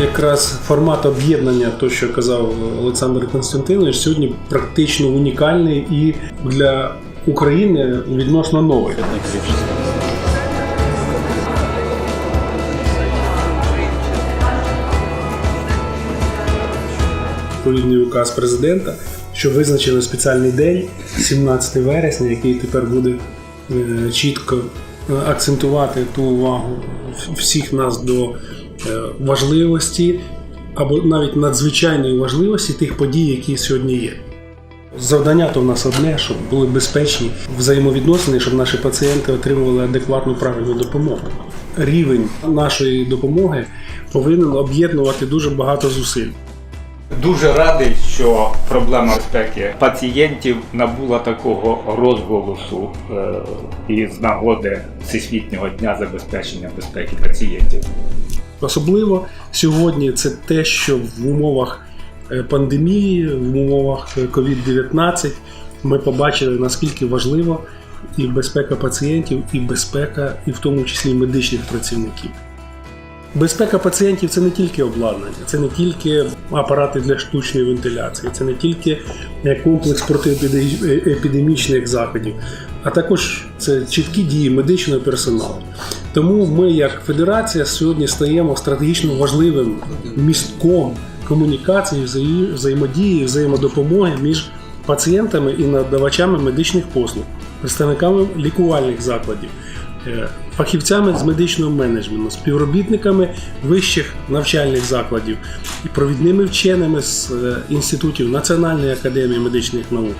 Якраз формат об'єднання, то що казав Олександр Константинович, сьогодні практично унікальний і для України відносно новий. Відповідний указ президента, що визначили спеціальний день, 17 вересня, який тепер буде е, чітко е, акцентувати ту увагу всіх нас до важливості або навіть надзвичайної важливості тих подій, які сьогодні є. Завдання то в нас одне, щоб були безпечні взаємовідносини, щоб наші пацієнти отримували адекватну правильну допомогу. Рівень нашої допомоги повинен об'єднувати дуже багато зусиль. Дуже радий, що проблема безпеки пацієнтів набула такого розголосу е, із нагоди Всесвітнього дня забезпечення безпеки пацієнтів. Особливо сьогодні це те, що в умовах е, пандемії, в умовах е, COVID-19 ми побачили наскільки важливо і безпека пацієнтів, і безпека, і в тому числі медичних працівників. Безпека пацієнтів це не тільки обладнання, це не тільки апарати для штучної вентиляції, це не тільки е, комплекс протиепідемічних заходів, а також це чіткі дії медичного персоналу. Тому ми, як федерація, сьогодні стаємо стратегічно важливим містком комунікації, взаємодії, взаємодопомоги між пацієнтами і надавачами медичних послуг, представниками лікувальних закладів, е, фахівцями з медичного менеджменту, співробітниками вищих навчальних закладів і провідними вченими з е, інститутів Національної академії медичних наук.